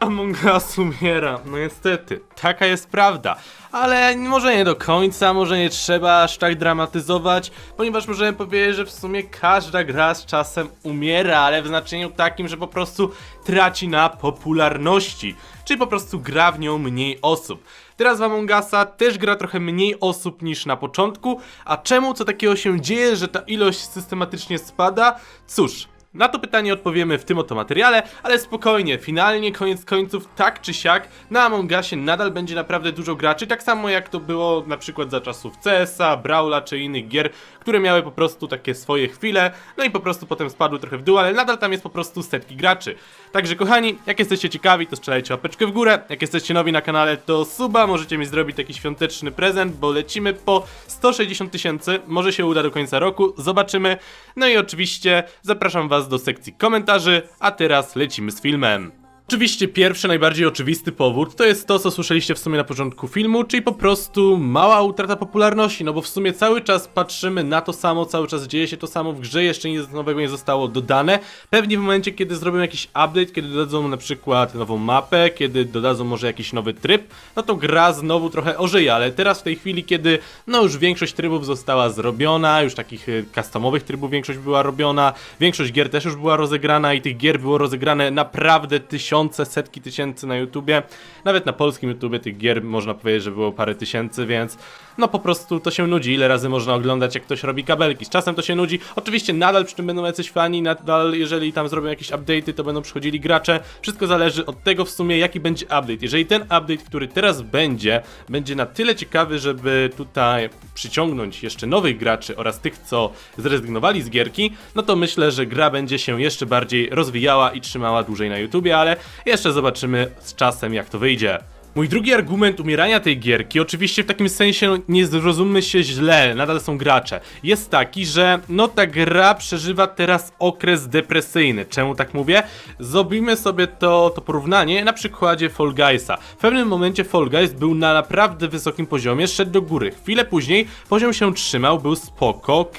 Among Us umiera, no niestety, taka jest prawda. Ale może nie do końca, może nie trzeba aż tak dramatyzować, ponieważ możemy powiedzieć, że w sumie każda gra z czasem umiera, ale w znaczeniu takim, że po prostu traci na popularności, czyli po prostu gra w nią mniej osób. Teraz w Among Usa też gra trochę mniej osób niż na początku, a czemu co takiego się dzieje, że ta ilość systematycznie spada? Cóż, na to pytanie odpowiemy w tym oto materiale, ale spokojnie, finalnie, koniec końców, tak czy siak, na Among Usie nadal będzie naprawdę dużo graczy, tak samo jak to było na przykład za czasów CS-a, Brawla czy innych gier, które miały po prostu takie swoje chwile, no i po prostu potem spadły trochę w dół, ale nadal tam jest po prostu setki graczy. Także kochani, jak jesteście ciekawi, to strzelajcie łapeczkę w górę, jak jesteście nowi na kanale, to suba, możecie mi zrobić taki świąteczny prezent, bo lecimy po 160 tysięcy, może się uda do końca roku, zobaczymy. No i oczywiście zapraszam was do sekcji komentarzy, a teraz lecimy z filmem. Oczywiście pierwszy, najbardziej oczywisty powód to jest to, co słyszeliście w sumie na początku filmu, czyli po prostu mała utrata popularności, no bo w sumie cały czas patrzymy na to samo, cały czas dzieje się to samo w grze, jeszcze nic nowego nie zostało dodane. Pewnie w momencie, kiedy zrobią jakiś update, kiedy dodadzą na przykład nową mapę, kiedy dodadzą może jakiś nowy tryb, no to gra znowu trochę ożyje, ale teraz w tej chwili, kiedy no już większość trybów została zrobiona, już takich y, customowych trybów większość była robiona, większość gier też już była rozegrana i tych gier było rozegrane naprawdę tysiące, setki tysięcy na YouTubie. Nawet na polskim YouTubie tych gier można powiedzieć, że było parę tysięcy, więc no po prostu to się nudzi. Ile razy można oglądać, jak ktoś robi kabelki. Z czasem to się nudzi. Oczywiście nadal przy tym będą jacyś fani, nadal jeżeli tam zrobią jakieś update'y, to będą przychodzili gracze. Wszystko zależy od tego w sumie, jaki będzie update. Jeżeli ten update, który teraz będzie, będzie na tyle ciekawy, żeby tutaj przyciągnąć jeszcze nowych graczy oraz tych, co zrezygnowali z gierki, no to myślę, że gra będzie się jeszcze bardziej rozwijała i trzymała dłużej na YouTubie, ale jeszcze zobaczymy z czasem, jak to wyjdzie. Mój drugi argument umierania tej gierki, oczywiście w takim sensie, no, nie zrozummy się źle, nadal są gracze, jest taki, że no ta gra przeżywa teraz okres depresyjny. Czemu tak mówię? Zrobimy sobie to, to porównanie na przykładzie Fall Guysa. W pewnym momencie Fall Guys był na naprawdę wysokim poziomie, szedł do góry. Chwilę później poziom się trzymał, był spoko, ok,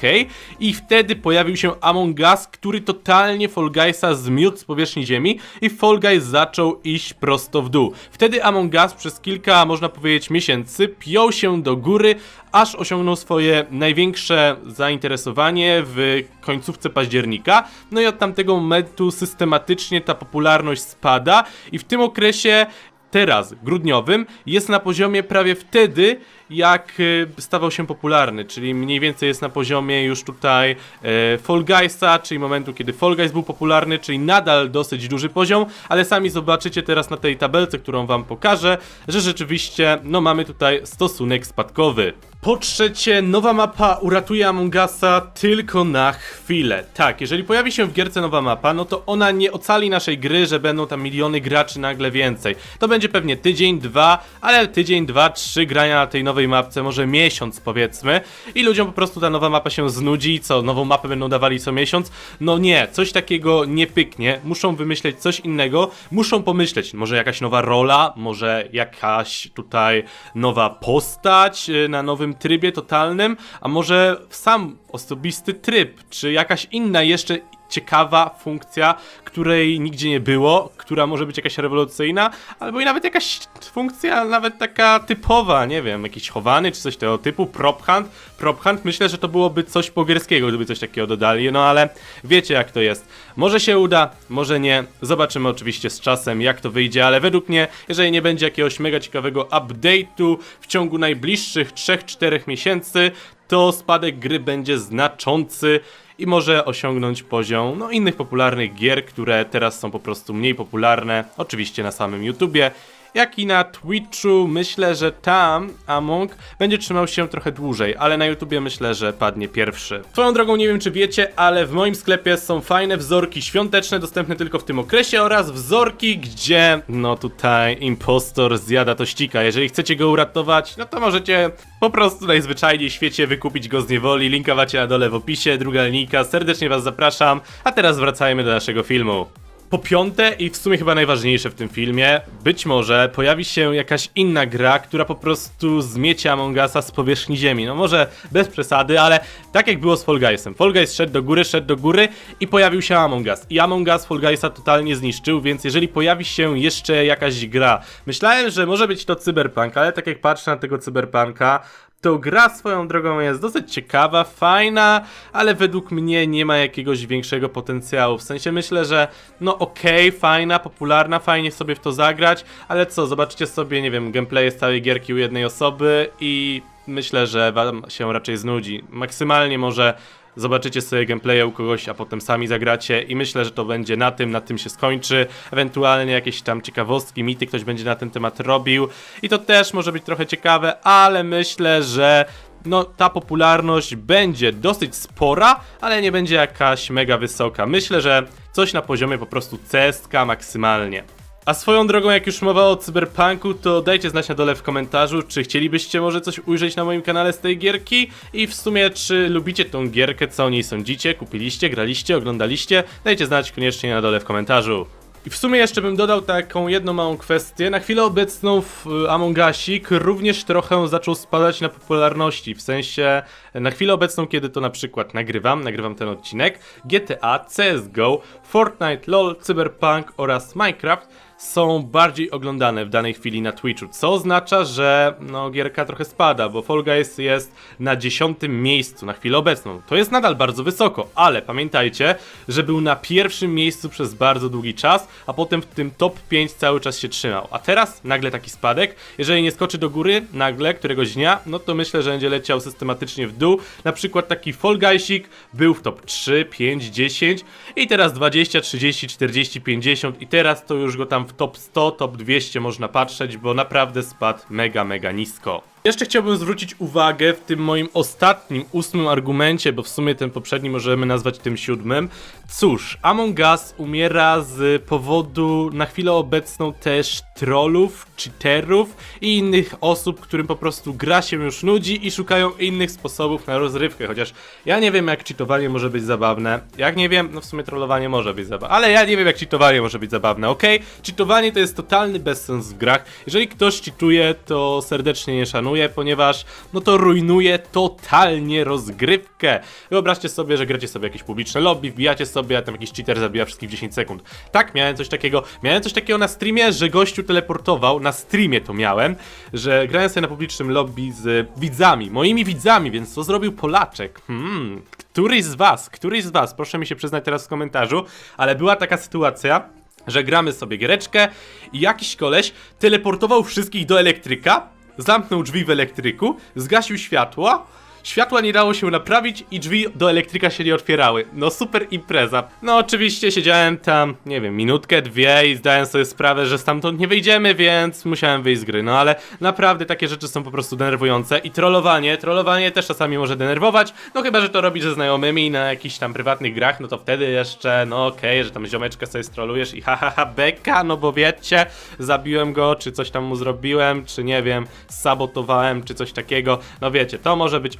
i wtedy pojawił się Among Us, który totalnie Fall Guysa zmiótł z powierzchni ziemi i Fall Guys zaczął iść prosto w dół. Wtedy Among Us przez kilka, można powiedzieć, miesięcy piął się do góry, aż osiągnął swoje największe zainteresowanie w końcówce października. No i od tamtego momentu systematycznie ta popularność spada i w tym okresie teraz, grudniowym, jest na poziomie prawie wtedy, jak y, stawał się popularny, czyli mniej więcej jest na poziomie już tutaj e, Fall Guysa, czyli momentu, kiedy Fall Guys był popularny, czyli nadal dosyć duży poziom, ale sami zobaczycie teraz na tej tabelce, którą wam pokażę, że rzeczywiście, no mamy tutaj stosunek spadkowy. Po trzecie, nowa mapa uratuje Among Usa tylko na chwilę. Tak, jeżeli pojawi się w gierce nowa mapa, no to ona nie ocali naszej gry, że będą tam miliony graczy nagle więcej. To będzie pewnie tydzień, dwa, ale tydzień, dwa, trzy grania na tej nowej mapce, może miesiąc powiedzmy i ludziom po prostu ta nowa mapa się znudzi co, nową mapę będą dawali co miesiąc? No nie, coś takiego nie pyknie, muszą wymyśleć coś innego, muszą pomyśleć, może jakaś nowa rola, może jakaś tutaj nowa postać y, na nowym trybie totalnym, a może sam osobisty tryb, czy jakaś inna jeszcze ciekawa funkcja, której nigdzie nie było, która może być jakaś rewolucyjna, albo i nawet jakaś funkcja nawet taka typowa, nie wiem, jakiś chowany czy coś tego typu, prop hunt. Prop hunt, myślę, że to byłoby coś pogierskiego, gdyby coś takiego dodali, no ale wiecie jak to jest. Może się uda, może nie. Zobaczymy oczywiście z czasem jak to wyjdzie, ale według mnie, jeżeli nie będzie jakiegoś mega ciekawego update'u w ciągu najbliższych 3-4 miesięcy, to spadek gry będzie znaczący i może osiągnąć poziom no, innych popularnych gier, które teraz są po prostu mniej popularne, oczywiście na samym YouTubie. Jak i na Twitchu, myślę, że tam Among będzie trzymał się trochę dłużej, ale na YouTubie myślę, że padnie pierwszy. Swoją drogą nie wiem czy wiecie, ale w moim sklepie są fajne wzorki świąteczne, dostępne tylko w tym okresie oraz wzorki, gdzie no tutaj impostor zjada tościka. Jeżeli chcecie go uratować, no to możecie po prostu najzwyczajniej w świecie wykupić go z niewoli. Linka macie na dole w opisie, druga linijka. Serdecznie was zapraszam, a teraz wracajmy do naszego filmu. Po piąte i w sumie chyba najważniejsze w tym filmie, być może pojawi się jakaś inna gra, która po prostu zmiecie Among Usa z powierzchni ziemi. No może bez przesady, ale tak jak było z Fall Guysem. Fall Guys szedł do góry, szedł do góry i pojawił się Among Us. I Among Us Fall Guysa totalnie zniszczył, więc jeżeli pojawi się jeszcze jakaś gra, myślałem, że może być to Cyberpunk, ale tak jak patrzę na tego Cyberpunka, to gra swoją drogą jest dosyć ciekawa, fajna, ale według mnie nie ma jakiegoś większego potencjału. W sensie myślę, że no okej, fajna, popularna, fajnie sobie w to zagrać, ale co, zobaczycie sobie, nie wiem, gameplay z całej gierki u jednej osoby i myślę, że wam się raczej znudzi. Maksymalnie może zobaczycie sobie gameplaya u kogoś, a potem sami zagracie i myślę, że to będzie na tym, na tym się skończy. Ewentualnie jakieś tam ciekawostki, mity ktoś będzie na ten temat robił i to też może być trochę ciekawe, ale myślę, że no ta popularność będzie dosyć spora, ale nie będzie jakaś mega wysoka. Myślę, że coś na poziomie po prostu CSK maksymalnie. A swoją drogą, jak już mowa o cyberpunku, to dajcie znać na dole w komentarzu, czy chcielibyście może coś ujrzeć na moim kanale z tej gierki i w sumie, czy lubicie tą gierkę, co o niej sądzicie, kupiliście, graliście, oglądaliście, dajcie znać koniecznie na dole w komentarzu. I w sumie jeszcze bym dodał taką jedną małą kwestię. Na chwilę obecną w y, Among Usik również trochę zaczął spadać na popularności. W sensie na chwilę obecną, kiedy to na przykład nagrywam, nagrywam ten odcinek, GTA, CSGO, Fortnite, LoL, Cyberpunk oraz Minecraft są bardziej oglądane w danej chwili na Twitchu, co oznacza, że no gierka trochę spada, bo Fall Guys jest na dziesiątym miejscu na chwilę obecną. To jest nadal bardzo wysoko, ale pamiętajcie, że był na pierwszym miejscu przez bardzo długi czas, a potem w tym top 5 cały czas się trzymał. A teraz nagle taki spadek, jeżeli nie skoczy do góry nagle któregoś dnia, no to myślę, że będzie leciał systematycznie w dół. Na przykład taki Fall Guysik był w top 3, 5, 10 i teraz 20, 30, 40, 50 i teraz to już go tam w top 100, top 200 można patrzeć, bo naprawdę spadł mega, mega nisko. Jeszcze chciałbym zwrócić uwagę w tym moim ostatnim, ósmym argumencie, bo w sumie ten poprzedni możemy nazwać tym siódmym. Cóż, Among Us umiera z powodu na chwilę obecną też trollów, cheaterów i innych osób, którym po prostu gra się już nudzi i szukają innych sposobów na rozrywkę, chociaż ja nie wiem jak cheatowanie może być zabawne. Jak nie wiem, no w sumie trollowanie może być zabawne, ale ja nie wiem jak cheatowanie może być zabawne, okej? Cheatowanie to jest totalny bezsens w grach. Jeżeli ktoś cheatuje, to serdecznie nie szanuję, ponieważ no to rujnuje totalnie rozgrywkę. Wyobraźcie sobie, że gracie sobie jakieś publiczne lobby, wbijacie sobie, a tam jakiś cheater zabija wszystkich w 10 sekund. Tak, miałem coś takiego, miałem coś takiego na streamie, że gościu teleportował, na streamie to miałem, że grałem sobie na publicznym lobby z widzami, moimi widzami, więc co zrobił Polaczek? Hmm, któryś z was, któryś z was, proszę mi się przyznać teraz w komentarzu, ale była taka sytuacja, że gramy sobie giereczkę i jakiś koleś teleportował wszystkich do elektryka, zamknął drzwi w elektryku, zgasił światło, światła nie dało się naprawić i drzwi do elektryka się nie otwierały. No super impreza. No oczywiście siedziałem tam, nie wiem, minutkę, dwie i zdałem sobie sprawę, że stamtąd nie wyjdziemy, więc musiałem wyjść z gry. No ale naprawdę takie rzeczy są po prostu denerwujące i trollowanie, trollowanie też czasami może denerwować, no chyba, że to robisz ze znajomymi na jakichś tam prywatnych grach, no to wtedy jeszcze, no okej, że tam ziomeczkę sobie strolujesz i hahaha ha, ha, beka, no bo wiecie, zabiłem go, czy coś tam mu zrobiłem, czy nie wiem, sabotowałem, czy coś takiego, no wiecie, to może być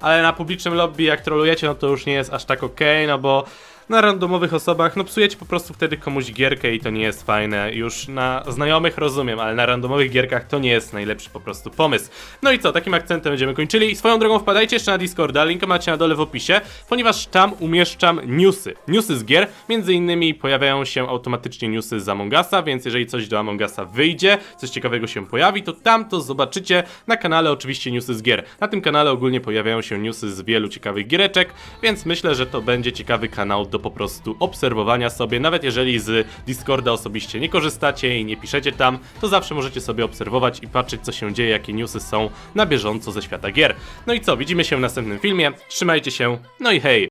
ale na publicznym lobby jak trolujecie, no to już nie jest aż tak ok, no bo na randomowych osobach, no psujecie po prostu wtedy komuś gierkę i to nie jest fajne. Już na znajomych rozumiem, ale na randomowych gierkach to nie jest najlepszy po prostu pomysł. No i co, takim akcentem będziemy kończyli. Swoją drogą wpadajcie jeszcze na Discorda, linka macie na dole w opisie, ponieważ tam umieszczam newsy. Newsy z gier, między innymi pojawiają się automatycznie newsy z Among Usa, więc jeżeli coś do Among Usa wyjdzie, coś ciekawego się pojawi, to tam to zobaczycie na kanale oczywiście newsy z gier. Na tym kanale ogólnie pojawiają się newsy z wielu ciekawych giereczek, więc myślę, że to będzie ciekawy kanał do po prostu obserwowania sobie, nawet jeżeli z Discorda osobiście nie korzystacie i nie piszecie tam, to zawsze możecie sobie obserwować i patrzeć co się dzieje, jakie newsy są na bieżąco ze świata gier. No i co, widzimy się w następnym filmie, trzymajcie się, no i hej!